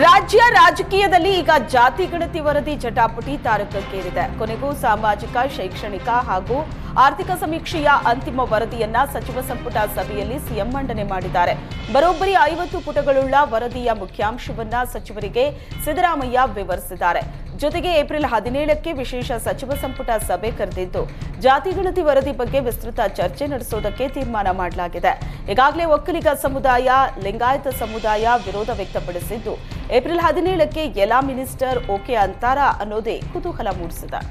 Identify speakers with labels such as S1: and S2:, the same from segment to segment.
S1: ರಾಜ್ಯ ರಾಜಕೀಯದಲ್ಲಿ ಈಗ ಜಾತಿ ಗಣತಿ ವರದಿ ಜಟಾಪುಟಿ ತಾರಕಕ್ಕೇರಿದೆ. ಕೊನೆಗೂ ಸಾಮಾಜಿಕ, ಶೈಕ್ಷಣಿಕ ಹಾಗೂ ಆರ್ಥಿಕ ಸಮೀಕ್ಷೆಯ ಅಂತಿಮ ವರದಿಯನ್ನ ಸಚಿವ ಸಂಪುಟ ಸಭೆಯಲ್ಲಿ ಸಿಎಂ ಮಂಡನೆ ಮಾಡಿದ್ದಾರೆ. ಬರೋಬ್ಬರಿ ಐವತ್ತು ಪುಟಗಳುಳ್ಳ ವರದಿಯ ಮುಖ್ಯಾಂಶವನ್ನ ಸಚಿವರಿಗೆ ಸಿದ್ದರಾಮಯ್ಯ ವಿವರಿಸಿದ್ದಾರೆ. ಜೊತೆಗೆ ಏಪ್ರಿಲ್ ಹದಿನೇಳಕ್ಕೆ ವಿಶೇಷ ಸಚಿವ ಸಂಪುಟ ಸಭೆ ಕರೆದಿದ್ದು ಜಾತಿ ಗಣತಿ ವರದಿ ಬಗ್ಗೆ ವಿಸ್ತೃತ ಚರ್ಚೆ ನಡೆಸುವುದಕ್ಕೆ ತೀರ್ಮಾನ ಮಾಡಲಾಗಿದೆ. ಈಗಾಗಲೇ ಒಕ್ಕಲಿಗ ಸಮುದಾಯ, ಲಿಂಗಾಯತ ಸಮುದಾಯ ವಿರೋಧ ವ್ಯಕ್ತಪಡಿಸಿದ್ದು, ಏಪ್ರಿಲ್ ಹದಿನೇಳಕ್ಕೆ ಯಲಾ ಮಿನಿಸ್ಟರ್ ಓಕೆ ಅಂತಾರಾ ಅನ್ನೋದೇ ಕುತೂಹಲ ಮೂಡಿಸಿದೆ.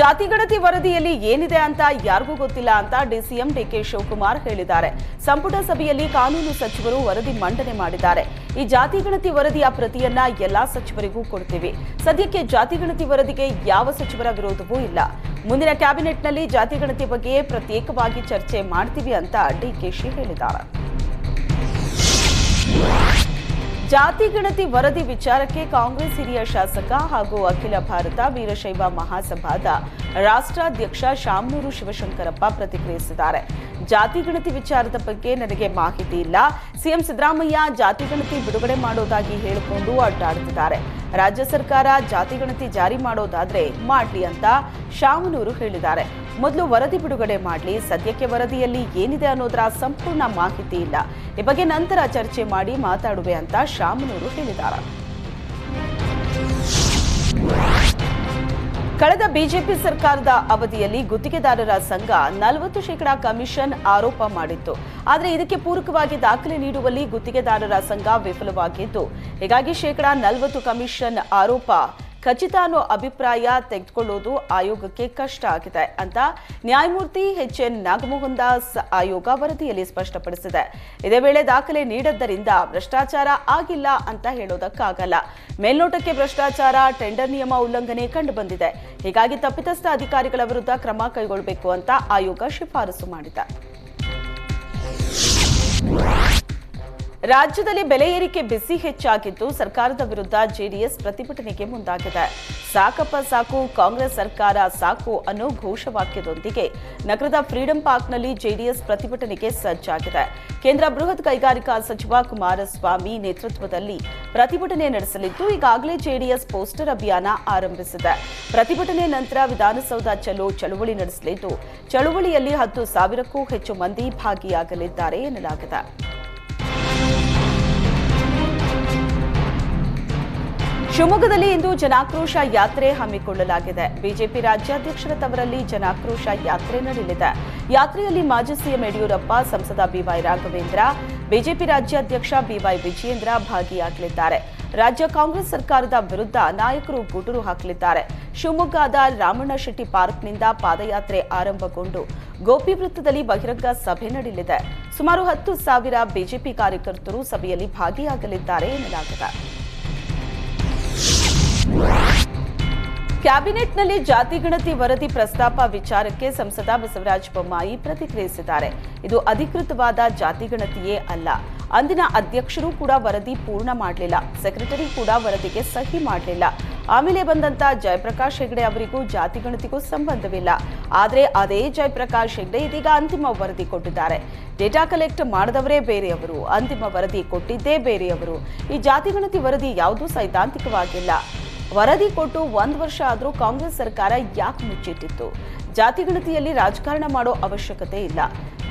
S1: ಜಾತಿ ಗಣತಿ ವರದಿಯಲ್ಲಿ ಏನಿದೆ ಅಂತ ಯಾರಿಗೂ ಗೊತ್ತಿಲ್ಲ ಅಂತ ಡಿಸಿಎಂ ಡಿಕೆ ಶಿವಕುಮಾರ್ ಹೇಳಿದ್ದಾರೆ. ಸಂಪುಟ ಸಭೆಯಲ್ಲಿ ಕಾನೂನು ಸಚಿವರು ವರದಿ ಮಂಡನೆ ಮಾಡಿದ್ದಾರೆ. ಈ ಜಾತಿ ಗಣತಿ ವರದಿಯ ಪ್ರತಿಯನ್ನ ಎಲ್ಲಾ ಸಚಿವರಿಗೂ ಕೊಡ್ತೀವಿ. ಸದ್ಯಕ್ಕೆ ಜಾತಿ ಗಣತಿ ವರದಿಗೆ ಯಾವ ಸಚಿವರ ವಿರೋಧವೂ ಇಲ್ಲ. ಮುಂದಿನ ಕ್ಯಾಬಿನೆಟ್ನಲ್ಲಿ ಜಾತಿ ಗಣತಿ ಬಗ್ಗೆ ಪ್ರತ್ಯೇಕವಾಗಿ ಚರ್ಚೆ ಮಾಡ್ತೀವಿ ಅಂತ ಡಿಕೆಶಿ ಹೇಳಿದ್ದಾರೆ. ಜಾತಿ ಗಣತಿ ವರದಿ ವಿಚಾರಕ್ಕೆ ಕಾಂಗ್ರೆಸ್ ಹಿರಿಯ ಶಾಸಕ ಹಾಗೂ ಅಖಿಲ ಭಾರತ ವೀರಶೈವ ಮಹಾಸಭಾದ ರಾಷ್ಟ್ರಾಧ್ಯಕ್ಷ ಶಾಮೂರು ಶಿವಶಂಕರಪ್ಪ ಪ್ರತಿಕ್ರಿಯಿಸಿದ್ದಾರೆ. ಜಾತಿ ಗಣತಿ ವಿಚಾರದ ಬಗ್ಗೆ ನನಗೆ ಮಾಹಿತಿ ಇಲ್ಲ. ಸಿಎಂ ಸಿದ್ದರಾಮಯ್ಯ ಜಾತಿ ಗಣತಿ ಬಿಡುಗಡೆ ಮಾಡೋದಾಗಿ ಹೇಳಿಕೊಂಡು ಅಡ್ಡಾಡುತ್ತಿದ್ದಾರೆ. ರಾಜ್ಯ ಸರ್ಕಾರ ಜಾತಿ ಗಣತಿ ಜಾರಿ ಮಾಡೋದಾದ್ರೆ ಮಾಡಲಿ ಅಂತ ಶಾಮನೂರು ಹೇಳಿದ್ದಾರೆ. ಮೊದಲು ವರದಿ ಬಿಡುಗಡೆ ಮಾಡಲಿ, ಸದ್ಯಕ್ಕೆ ವರದಿಯಲ್ಲಿ ಏನಿದೆ ಅನ್ನೋದರ ಸಂಪೂರ್ಣ ಮಾಹಿತಿ ಇಲ್ಲ. ಈ ಬಗ್ಗೆ ನಂತರ ಚರ್ಚೆ ಮಾಡಿ ಮಾತಾಡುವೆ ಅಂತ ಶಾಮನೂರು ಹೇಳಿದ್ದಾರೆ. ಕಳೆದ ಬಿಜೆಪಿ ಸರ್ಕಾರದ ಅವಧಿಯಲ್ಲಿ ಗುತ್ತಿಗೆದಾರರ ಸಂಘ ನಲವತ್ತು ಶೇಕಡಾ ಕಮಿಷನ್ ಆರೋಪ ಮಾಡಿತ್ತು. ಆದರೆ ಇದಕ್ಕೆ ಪೂರಕವಾಗಿ ದಾಖಲೆ ನೀಡುವಲ್ಲಿ ಗುತ್ತಿಗೆದಾರರ ಸಂಘ ವಿಫಲವಾಗಿದ್ದು, ಹೀಗಾಗಿ ಶೇಕಡಾ ನಲವತ್ತು ಕಮಿಷನ್ ಆರೋಪ ಖಚಿತ ಅನ್ನೋ ಅಭಿಪ್ರಾಯ ತೆಗೆದುಕೊಳ್ಳೋದು ಆಯೋಗಕ್ಕೆ ಕಷ್ಟ ಆಗಿದೆ ಅಂತ ನ್ಯಾಯಮೂರ್ತಿ ಎಚ್ ಎನ್ ನಾಗಮೋಹನ್ ದಾಸ್ ಆಯೋಗ ವರದಿಯಲ್ಲಿ ಸ್ಪಷ್ಟಪಡಿಸಿದೆ. ಇದೇ ವೇಳೆ ದಾಖಲೆ ನೀಡದ್ದರಿಂದ ಭ್ರಷ್ಟಾಚಾರ ಆಗಿಲ್ಲ ಅಂತ ಹೇಳೋದಕ್ಕಾಗಲ್ಲ. ಮೇಲ್ನೋಟಕ್ಕೆ ಭ್ರಷ್ಟಾಚಾರ, ಟೆಂಡರ್ ನಿಯಮ ಉಲ್ಲಂಘನೆ ಕಂಡುಬಂದಿದೆ. ಹೀಗಾಗಿ ತಪ್ಪಿತಸ್ಥ ಅಧಿಕಾರಿಗಳ ವಿರುದ್ಧ ಕ್ರಮ ಕೈಗೊಳ್ಳಬೇಕು ಅಂತ ಆಯೋಗ ಶಿಫಾರಸು ಮಾಡಿದೆ. ರಾಜ್ಯದಲ್ಲಿ ಬೆಲೆ ಏರಿಕೆ ಬಿಸಿ ಹೆಚ್ಚಾಗಿದ್ದು ಸರ್ಕಾರದ ವಿರುದ್ಧ ಜೆಡಿಎಸ್ ಪ್ರತಿಭಟನೆಗೆ ಮುಂದಾಗಿದೆ. ಸಾಕಪ್ಪ ಸಾಕು, ಕಾಂಗ್ರೆಸ್ ಸರ್ಕಾರ ಸಾಕು ಅನ್ನೋ ಘೋಷವಾಕ್ಯದೊಂದಿಗೆ ನಗರದ ಫ್ರೀಡಂ ಪಾರ್ಕ್ನಲ್ಲಿ ಜೆಡಿಎಸ್ ಪ್ರತಿಭಟನೆಗೆ ಸಜ್ಜಾಗಿದೆ. ಕೇಂದ್ರ ಬೃಹತ್ ಕೈಗಾರಿಕಾ ಸಚಿವ ಕುಮಾರಸ್ವಾಮಿ ನೇತೃತ್ವದಲ್ಲಿ ಪ್ರತಿಭಟನೆ ನಡೆಸಲಿದ್ದು, ಈಗಾಗಲೇ ಜೆಡಿಎಸ್ ಪೋಸ್ಟರ್ ಅಭಿಯಾನ ಆರಂಭಿಸಿದೆ. ಪ್ರತಿಭಟನೆ ನಂತರ ವಿಧಾನಸೌಧ ಚಲೋ ಚಳುವಳಿ ನಡೆಸಲಿದ್ದು, ಚಳುವಳಿಯಲ್ಲಿ ಹತ್ತು ಸಾವಿರಕ್ಕೂ ಹೆಚ್ಚು ಮಂದಿ ಭಾಗಿಯಾಗಲಿದ್ದಾರೆ ಎನ್ನಲಾಗಿದೆ. ಶಿವಮೊಗ್ಗದಲ್ಲಿ ಇಂದು ಜನಾಕ್ರೋಶ ಯಾತ್ರೆ ಹಮ್ಮಿಕೊಳ್ಳಲಾಗಿದೆ. ಬಿಜೆಪಿ ರಾಜ್ಯಾಧ್ಯಕ್ಷರ ತವರಲ್ಲಿ ಜನಾಕ್ರೋಶ ಯಾತ್ರೆ ನಡೆಯಲಿದೆ. ಯಾತ್ರೆಯಲ್ಲಿ ಮಾಜಿ ಸಿಎಂ ಯಡಿಯೂರಪ್ಪ, ಸಂಸದ ಬಿವೈ ರಾಘವೇಂದ್ರ, ಬಿಜೆಪಿ ರಾಜ್ಯಾಧ್ಯಕ್ಷ ಬಿವೈ ವಿಜಯೇಂದ್ರ ಭಾಗಿಯಾಗಲಿದ್ದಾರೆ. ರಾಜ್ಯ ಕಾಂಗ್ರೆಸ್ ಸರ್ಕಾರದ ವಿರುದ್ಧ ನಾಯಕರು ಗುಟುರು ಹಾಕಲಿದ್ದಾರೆ. ಶಿವಮೊಗ್ಗದ ರಾಮಣ್ಣ ಶೆಟ್ಟಿ ಪಾರ್ಕ್ನಿಂದ ಪಾದಯಾತ್ರೆ ಆರಂಭಗೊಂಡು ಗೋಪಿ ವೃತ್ತದಲ್ಲಿ ಬಹಿರಂಗ ಸಭೆ ನಡೆಯಲಿದೆ. ಸುಮಾರು ಹತ್ತು ಸಾವಿರ ಬಿಜೆಪಿ ಕಾರ್ಯಕರ್ತರು ಸಭೆಯಲ್ಲಿ ಭಾಗಿಯಾಗಲಿದ್ದಾರೆ ಎನ್ನಲಾಗಿದೆ. ಕ್ಯಾಬಿನೆಟ್ನಲ್ಲಿ ಜಾತಿ ಗಣತಿ ವರದಿ ಪ್ರಸ್ತಾಪ ವಿಚಾರಕ್ಕೆ ಸಂಸದ ಬಸವರಾಜ ಬೊಮ್ಮಾಯಿ ಪ್ರತಿಕ್ರಿಯಿಸಿದ್ದಾರೆ. ಇದು ಅಧಿಕೃತವಾದ ಜಾತಿ ಗಣತಿಯೇ ಅಲ್ಲ. ಅಂದಿನ ಅಧ್ಯಕ್ಷರು ಕೂಡ ವರದಿ ಪೂರ್ಣ ಮಾಡಲಿಲ್ಲ. ಸೆಕ್ರೆಟರಿ ಕೂಡ ವರದಿಗೆ ಸಹಿ ಮಾಡಲಿಲ್ಲ. ಆಮೇಲೆ ಬಂದಂತ ಜಯಪ್ರಕಾಶ್ ಹೆಗ್ಡೆ ಅವರಿಗೂ ಜಾತಿ ಗಣತಿಗೂ ಸಂಬಂಧವಿಲ್ಲ. ಆದರೆ ಅದೇ ಜಯಪ್ರಕಾಶ್ ಹೆಗ್ಡೆ ಇದೀಗ ಅಂತಿಮ ವರದಿ ಕೊಟ್ಟಿದ್ದಾರೆ. ಡೇಟಾ ಕಲೆಕ್ಟ್ ಮಾಡದವರೇ ಬೇರೆಯವರು, ಅಂತಿಮ ವರದಿ ಕೊಟ್ಟಿದ್ದೇ ಬೇರೆಯವರು. ಈ ಜಾತಿ ಗಣತಿ ವರದಿ ಯಾವುದೂ ಸೈದ್ಧಾಂತಿಕವಾಗಿಲ್ಲ. ವರದಿ ಕೊಟ್ಟು ಒಂದು ವರ್ಷ ಆದರೂ ಕಾಂಗ್ರೆಸ್ ಸರ್ಕಾರ ಯಾಕೆ ಮುಚ್ಚಿಟ್ಟಿತ್ತು? ಜಾತಿ ಗಣತಿಯಲ್ಲಿ ರಾಜಕಾರಣ ಮಾಡೋ ಅವಶ್ಯಕತೆ ಇಲ್ಲ.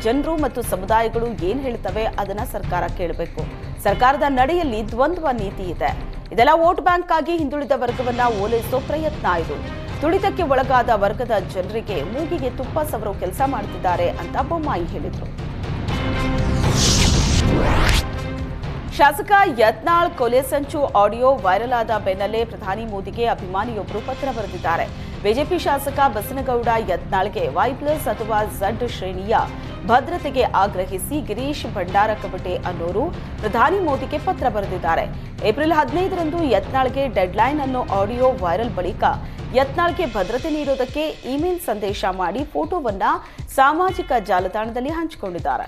S1: ಜನರು ಮತ್ತು ಸಮುದಾಯಗಳು ಏನು ಹೇಳ್ತವೆ ಅದನ್ನ ಸರ್ಕಾರ ಕೇಳಬೇಕು. ಸರ್ಕಾರದ ನಡೆಯಲ್ಲಿ ದ್ವಂದ್ವ ನೀತಿ ಇದೆ. ಇದೆಲ್ಲ ವೋಟ್ ಬ್ಯಾಂಕ್ ಆಗಿ ಹಿಂದುಳಿದ ವರ್ಗವನ್ನ ಓಲೈಸೋ ಪ್ರಯತ್ನ ಇದು. ತುಳಿತಕ್ಕೆ ಒಳಗಾದ ವರ್ಗದ ಜನರಿಗೆ ಮೂಗಿಗೆ ತುಪ್ಪ ಸವರೋ ಕೆಲಸ ಮಾಡ್ತಿದ್ದಾರೆ ಅಂತ ಬೊಮ್ಮಾಯಿ ಹೇಳಿದರು. ಶಾಸಕ ಯತ್ನಾಳ್ ಕೊಲೆ ಸಂಚು ಆಡಿಯೋ ವೈರಲ್ ಆದ ಬೆನ್ನಲ್ಲೇ ಪ್ರಧಾನಿ ಮೋದಿಗೆ ಅಭಿಮಾನಿಯೊಬ್ಬರು ಪತ್ರ ಬರೆದಿದ್ದಾರೆ. ಬಿಜೆಪಿ ಶಾಸಕ ಬಸನಗೌಡ ಯತ್ನಾಳ್ಗೆ ವೈ ಪ್ಲಸ್ ಅಥವಾ ಝಡ್ ಶ್ರೇಣಿಯ ಭದ್ರತೆಗೆ ಆಗ್ರಹಿಸಿ ಗಿರೀಶ್ ಭಂಡಾರ ಕಬಟೆ ಅನ್ನೋರು ಪ್ರಧಾನಿ ಮೋದಿಗೆ ಪತ್ರ ಬರೆದಿದ್ದಾರೆ. ಏಪ್ರಿಲ್ ಹದಿನೈದರಂದು ಯತ್ನಾಳ್ಗೆ ಡೆಡ್ಲೈನ್ ಅನ್ನೋ ಆಡಿಯೋ ವೈರಲ್ ಬಳಿಕ ಯತ್ನಾಳ್ಗೆ ಭದ್ರತೆ ನೀಡೋದಕ್ಕೆ ಇಮೇಲ್ ಸಂದೇಶ ಮಾಡಿ ಫೋಟೋವನ್ನ ಸಾಮಾಜಿಕ ಜಾಲತಾಣದಲ್ಲಿ ಹಂಚಿಕೊಂಡಿದ್ದಾರೆ.